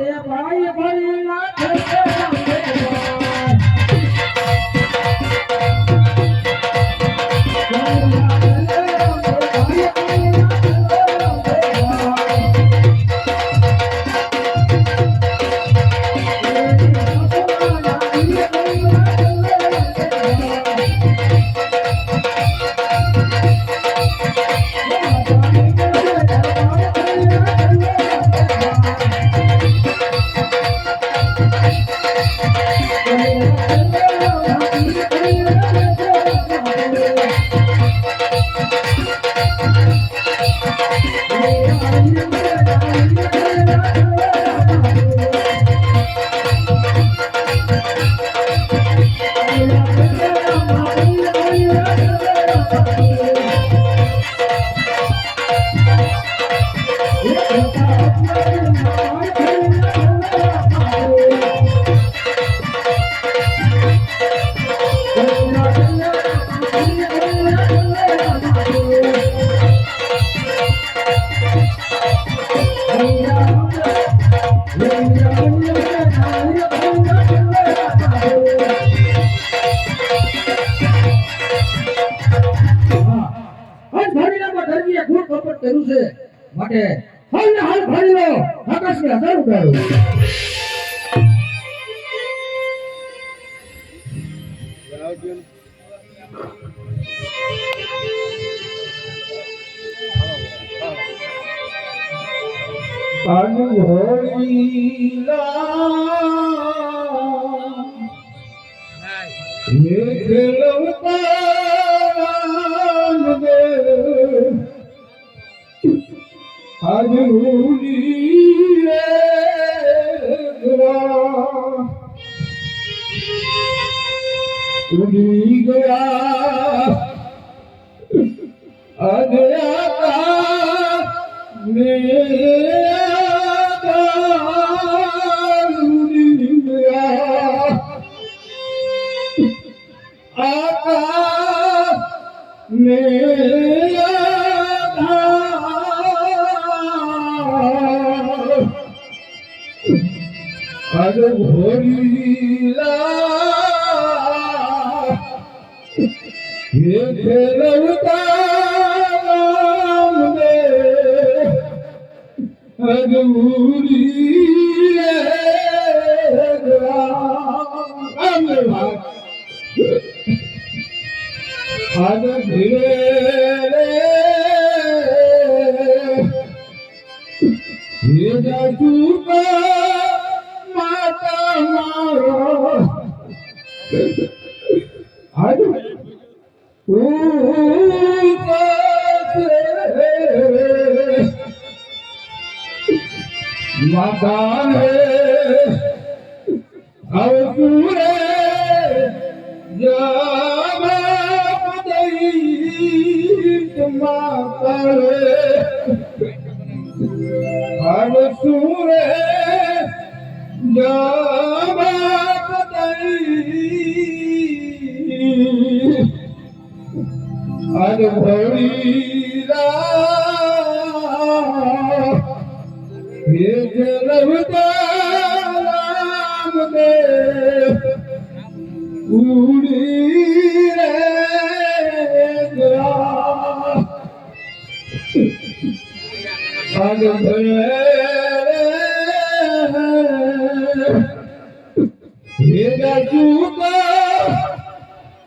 રામદેવ ભાઈ માટે હાલ ને હાલ ભાડી લો આકાશને હજાર ઉડાડો ઉડી ગયા અજયા અજ भोरीला हे खेलवता अगूरी राम મન ભીડે રે. માતા મારો. હાડ માતા રે હવે પૂરે દઈ માતાએ અવસુરે જવાબ દઈ અનભવીરા હે જલવતા રામ દે ઉડી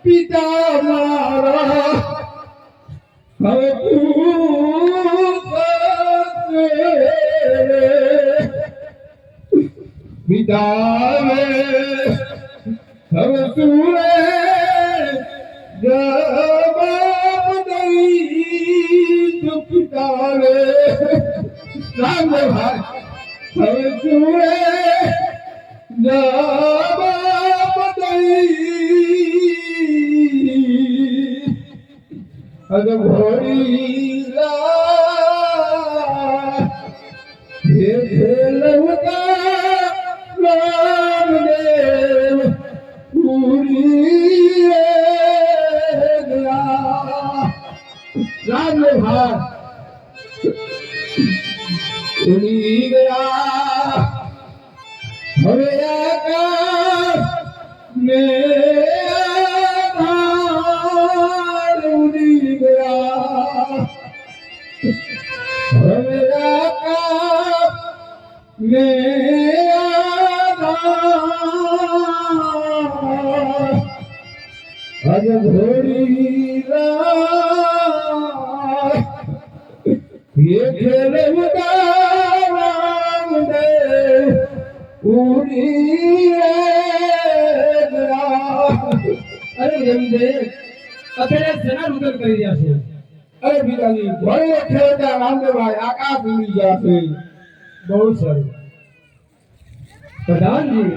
પિતા મારા હવે તું પિતાવે હવે તું જવાબ રામ ભાઈ હવે તું જવાબ દઈ અગ ભોળીલા હે ખેલવતા રામદેવ પૂરી રે ગયા રામ ભાઈ ઉડી ગયા હવે આકાશ ને આધાર ઉડી ગયા હવે આકાશ ને આધાર અજ ઘોડી રાત ये खेल उदाम અત્યારે સેના રુદન કરી રહ્યા છે અરે બીજાજી ભલે ખેલતા રામદેવભાઈ આકાશ ઉડી ગયા છે બહુ સારું પ્રધાનજી